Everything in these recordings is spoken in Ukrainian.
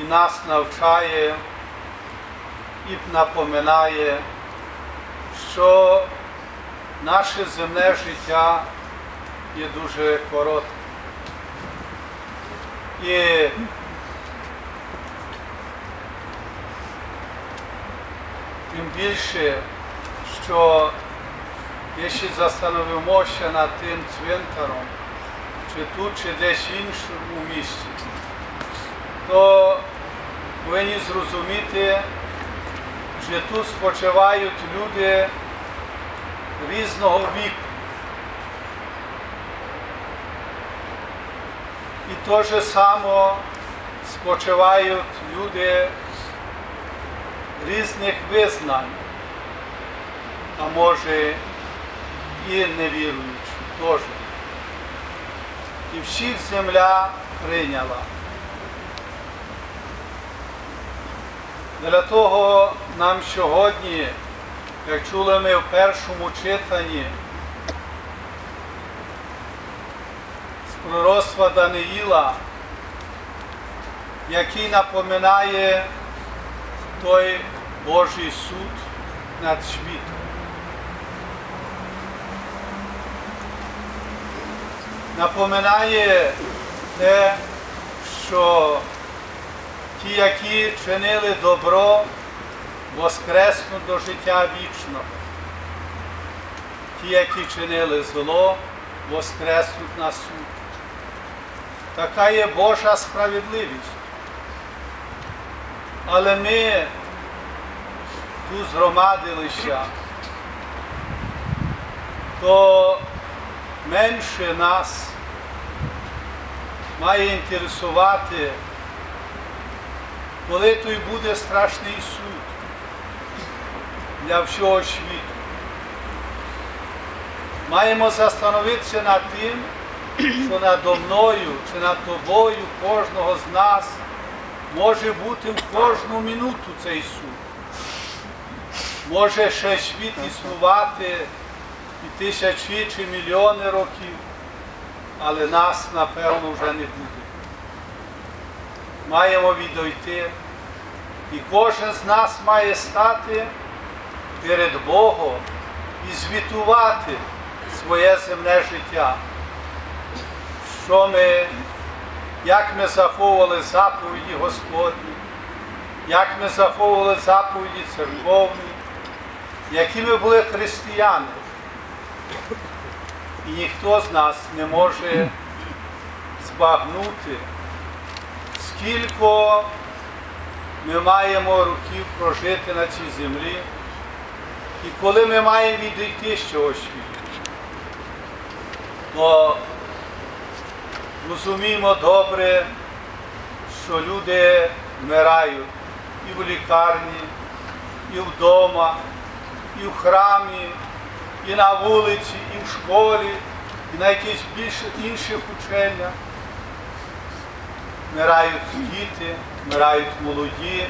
і нас навчає і напоминає, що наше земне життя є дуже коротке. І тим більше, що якщо застановимося над тим цвинтаром, чи тут, чи десь іншому місці, то повинні зрозуміти, що тут спочивають люди різного віку. І то же само спочивають люди різних визнань, а може і невіруючі теж. І всіх земля прийняла. Для того нам сьогодні, як чули ми в першому читанні з пророцтва Даниїла, який напоминає той Божий суд над світом. Напоминає те, що ті, які чинили добро, воскреснуть до життя вічного. Ті, які чинили зло, воскреснуть на суд. Така є Божа справедливість. Але ми тут згромадилися, то менше нас має інтересувати, коли той буде страшний суд для всього світу. Маємо застановитися над тим, що надо мною чи над тобою кожного з нас може бути в кожну минуту цей суд. Може ще світ існувати і тисячі чи мільйони років, але нас, напевно, вже не буде. Маємо відійти, і кожен з нас має стати перед Богом і звітувати своє земне життя, що ми, як ми заховували заповіді Господні, як ми заховували заповіді церковні, які ми були християни. І ніхто з нас не може збагнути, скільки ми маємо років прожити на цій землі, і коли ми маємо відійти з цього світу, то розуміємо добре, що люди вмирають і в лікарні, і вдома, і в храмі, і на вулиці, і в школі, і на якісь більш інших ученнях. Вмирають діти, вмирають молоді,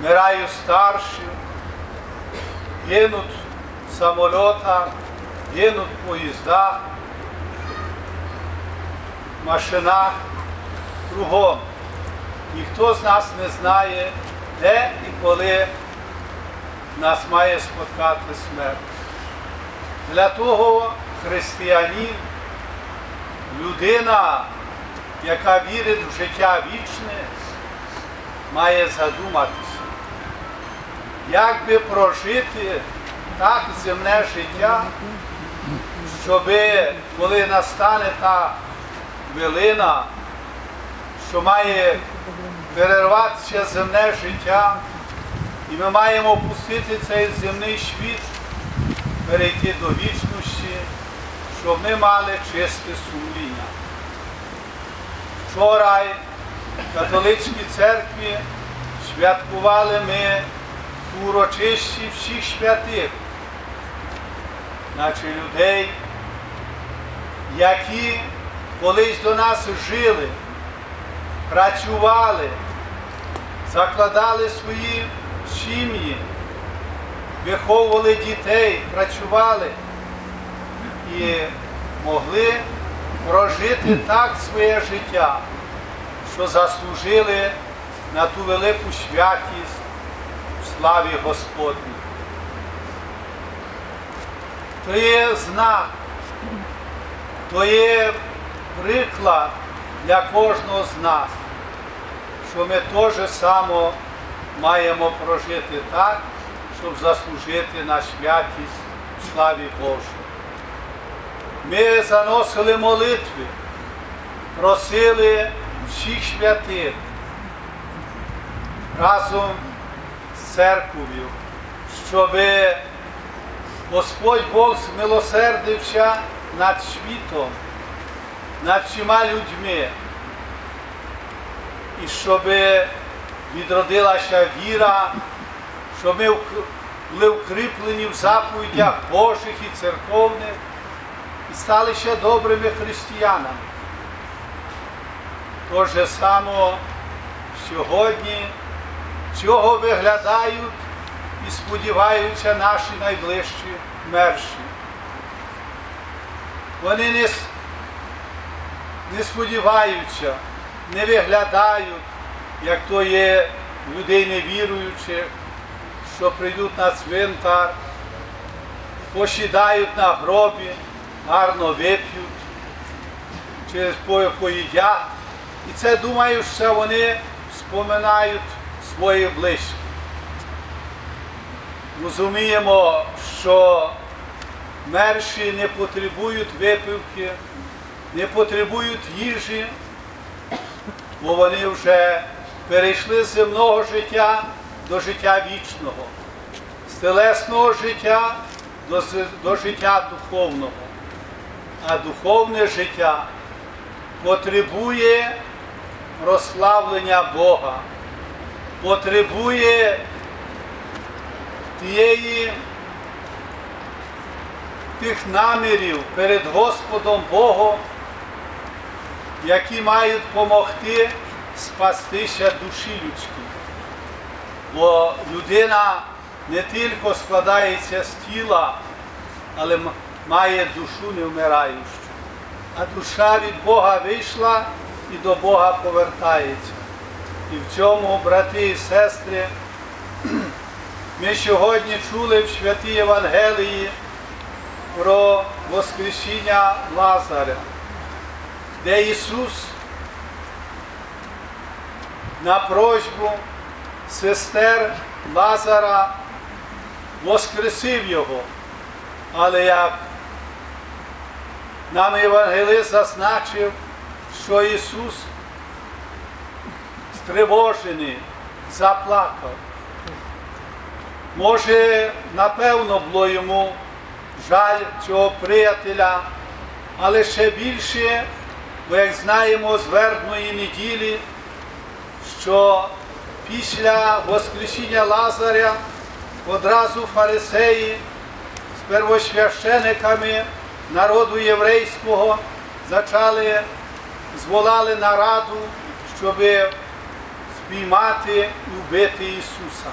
вмирають старші, гинуть самоліта, гинуть поїзда, машина кругом. Ніхто з нас не знає, де і коли нас має споткати смерть. Для того християнин, людина, яка вірить в життя вічне, має задуматися, як би прожити так земне життя, щоб коли настане та хвилина, що має перерватися земне життя, і ми маємо опустити цей земний світ, перейти до вічності, щоб ми мали чисте сумління. Вчора в католицькій церкві святкували ми урочисті всіх святих, наче людей, які колись до нас жили, працювали, закладали свої сім'ї, виховували дітей, працювали і могли прожити так своє життя, що заслужили на ту велику святість в славі Господній. То є знак, то є приклад для кожного з нас, що ми теж само маємо прожити так, щоб заслужити на святість в славі Божій. Ми заносили молитви, просили всіх святих разом з церков'ю, щоб Господь Бог змилосердився над світом, над всіма людьми, і щоб відродилася віра, щоб ми були укріплені в заповідях Божих і церковних стали ще добрими християнами. То же само сьогодні цього виглядають і сподіваються наші найближчі мерші. Вони не, не сподіваються, не виглядають, як то є людей невіруючих, що прийдуть на цвинтар, посідають на гробі, гарно вип'ють, через поїдять. І це думаю, що вони споминають своїх ближчих. Розуміємо, що мерші не потребують випивки, не потребують їжі, бо вони вже перейшли з земного життя до життя вічного, з телесного життя до, до життя духовного. А духовне життя потребує прославлення Бога, потребує тієї тих намірів перед Господом Богом, які мають допомогти спастися душі людській. Бо людина не тільки складається з тіла, але має душу невмираючу. А душа від Бога вийшла і до Бога повертається. І в цьому, брати і сестри, ми сьогодні чули в святій Євангелії про Воскресіння Лазаря, де Ісус на просьбу сестер Лазара воскресив його. Але як нам Євангелист зазначив, що Ісус стривожений, заплакав. Може, напевно, було йому жаль цього приятеля, але ще більше, бо як знаємо з вербної неділі, що після Воскресіння Лазаря одразу фарисеї з первосвящениками народу єврейського зачали, зволали нараду, щоб спіймати і вбити Ісуса.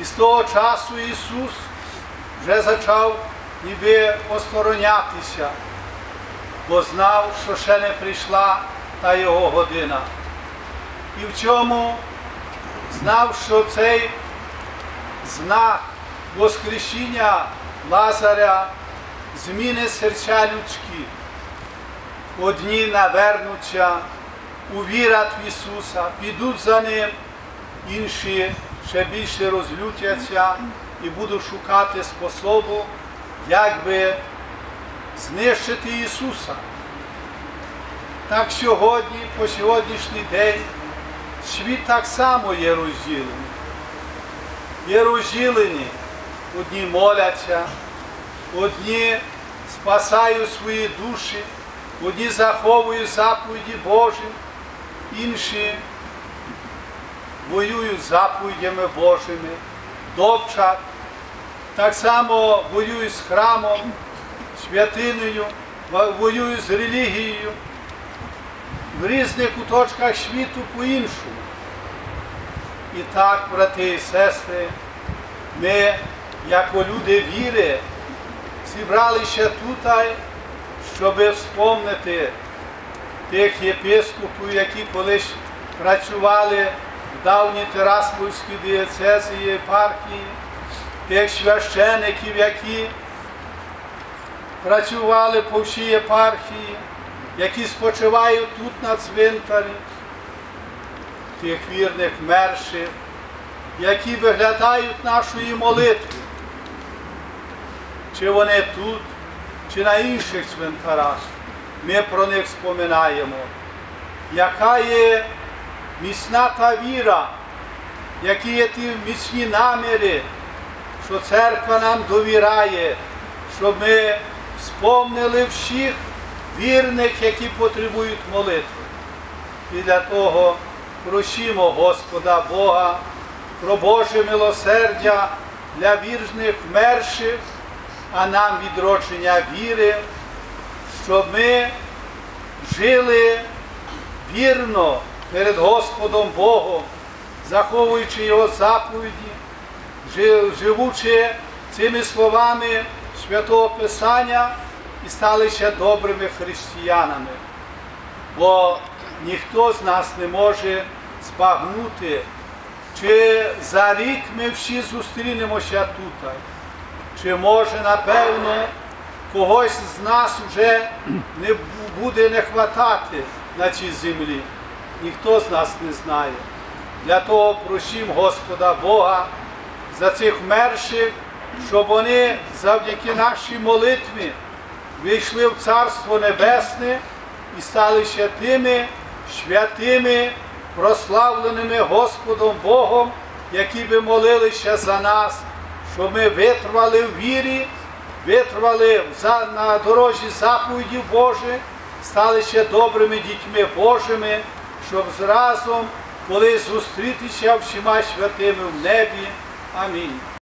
І з того часу Ісус вже почав ніби осторонятися, бо знав, що ще не прийшла та його година. І в цьому знав, що цей знак Воскресіння Лазаря зміни серця людські. Одні навернуться, увірять в Ісуса, підуть за Ним, інші ще більше розлютяться і будуть шукати способу, як би знищити Ісуса. Так сьогодні, по сьогоднішній день, світ так само є розділений. Є розділені, одні моляться, одні спасають свої душі, одні заховують заповіді Божі, інші воюють заповідями Божими, допчать, так само воюють з храмом, святиною, воюють з релігією в різних куточках світу по-іншому. І так, брати і сестри, ми, як люди віри, зібралися тут, щоб вспомнити тих єпископів, які колись працювали в давній Терасполській дієцезії єпархії, тих священиків, які працювали по всій єпархії, які спочивають тут на цвинтарі, тих вірних мерших, які виглядають нашої молитви. Чи вони тут, чи на інших цвинтарах, ми про них споминаємо, яка є міцна та віра, які є ті міцні наміри, що церква нам довіряє, щоб ми спомнили всіх вірних, які потребують молитви. І для того просимо Господа Бога про Боже милосердя для вірних вмерших, а нам відродження віри, щоб ми жили вірно перед Господом Богом, заховуючи Його заповіді, живучи цими словами Святого Писання і стали ще добрими християнами. Бо ніхто з нас не може збагнути, чи за рік ми всі зустрінемося тут, чи може, напевно, когось з нас вже не буде не хватати на цій землі. Ніхто з нас не знає. Для того просім Господа Бога за цих вмерших, щоб вони завдяки нашій молитві вийшли в Царство Небесне і стали ще тими святими, прославленими Господом Богом, які би молилися за нас, щоб ми витривали в вірі, витривали на дорожі заповіді Божі, стали ще добрими дітьми Божими, щоб зразом коли зустрітися всіма святими в небі. Амінь.